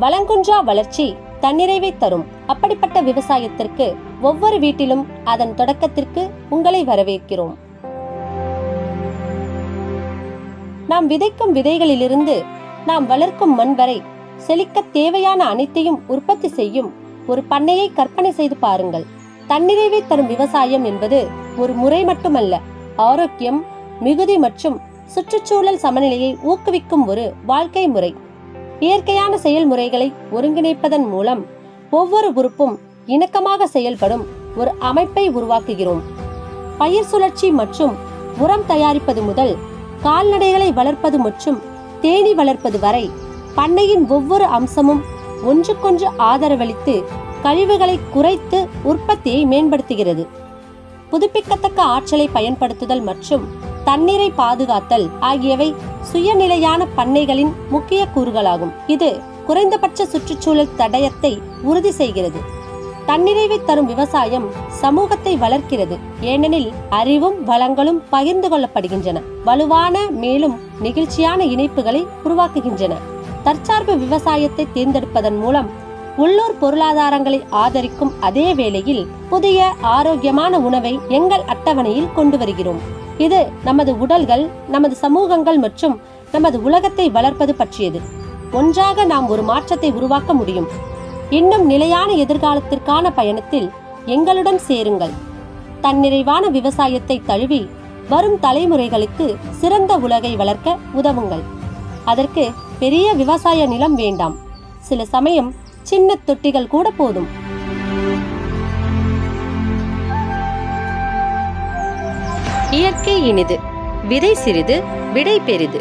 வளங்குன்றா வளர்ச்சி தன்னிறைவை தரும். அப்படிப்பட்ட விவசாயத்திற்கு ஒவ்வொரு வீட்டிலும் அதன் தொடக்கத்திற்கு உங்களை வரவேற்கிறோம். நாம் விதைக்கும் விதைகளிலிருந்து நாம் வளர்க்கும் மண் வரை செழிக்க தேவையான அனைத்தையும் உற்பத்தி செய்யும் ஒரு பண்ணையை கற்பனை செய்து பாருங்கள். தன்னிறைவை தரும் விவசாயம் என்பது ஒரு முறை மட்டுமல்ல ஆரோக்கியம் மிகுதி மற்றும் சுற்றுச்சூழல் சமநிலையை ஊக்குவிக்கும் ஒரு வாழ்க்கை முறை. இயற்கையான செயல்முறைகளை ஒருங்கிணைப்பதன் மூலம் ஒவ்வொரு உறுப்பும் இணக்கமாக செயல்படும் ஒரு அமைப்பை உருவாக்குகிறோம். பயிர் சுழற்சி மற்றும் உரம் தயாரிப்பது முதல் கால்நடைகளை வளர்ப்பது மற்றும் தேனி வளர்ப்பது வரை பண்ணையின் ஒவ்வொரு அம்சமும் ஒன்றுக்கொன்று ஆதரவளித்து கழிவுகளை குறைத்து உற்பத்தியை மேம்படுத்துகிறது. புதுப்பிக்கத்தக்க ஆற்றலை பயன்படுத்துதல் மற்றும் தண்ணீரை பாதுகாத்தல் ஆகியவை சுயநிலையான பண்ணைகளின் முக்கிய கூறுகளாகும். இது குறைந்தபட்ச சுற்றுச்சூழல் தடயத்தை உறுதி செய்கிறது. தன்னிறைவை தரும் விவசாயம் சமூகத்தை வளர்க்கிறது. ஏனெனில் அறிவும் வளங்களும் பகிர்ந்து கொள்ளப்படுகின்றன. வலுவான மேலும் நெகிழ்ச்சியான இணைப்புகளை உருவாக்குகின்றன. தற்சார்பு விவசாயத்தை தேர்ந்தெடுப்பதன் மூலம் உள்ளூர் பொருளாதாரங்களை ஆதரிக்கும் அதே வேளையில் புதிய ஆரோக்கியமான உணவை எங்கள் அட்டவணையில் கொண்டு வருகிறோம். இது நமது உடல்கள் நமது சமூகங்கள் மற்றும் நமது உலகத்தை வளர்ப்பது பற்றியது. ஒன்றாக நாம் ஒரு மாற்றத்தை உருவாக்க முடியும். இன்னும் நிலையான எதிர்காலத்திற்கான பயணத்தில் எங்களுடன் சேருங்கள். தன்னிறைவான விவசாயத்தை தழுவி வரும் தலைமுறைகளுக்கு சிறந்த உலகை வளர்க்க உதவுங்கள். அதற்கு பெரிய விவசாய நிலம் வேண்டாம். சில சமயம் சின்ன தொட்டிகள் கூட போதும். இயற்கை இனிது. விதை சிறிது விடை பெரிது.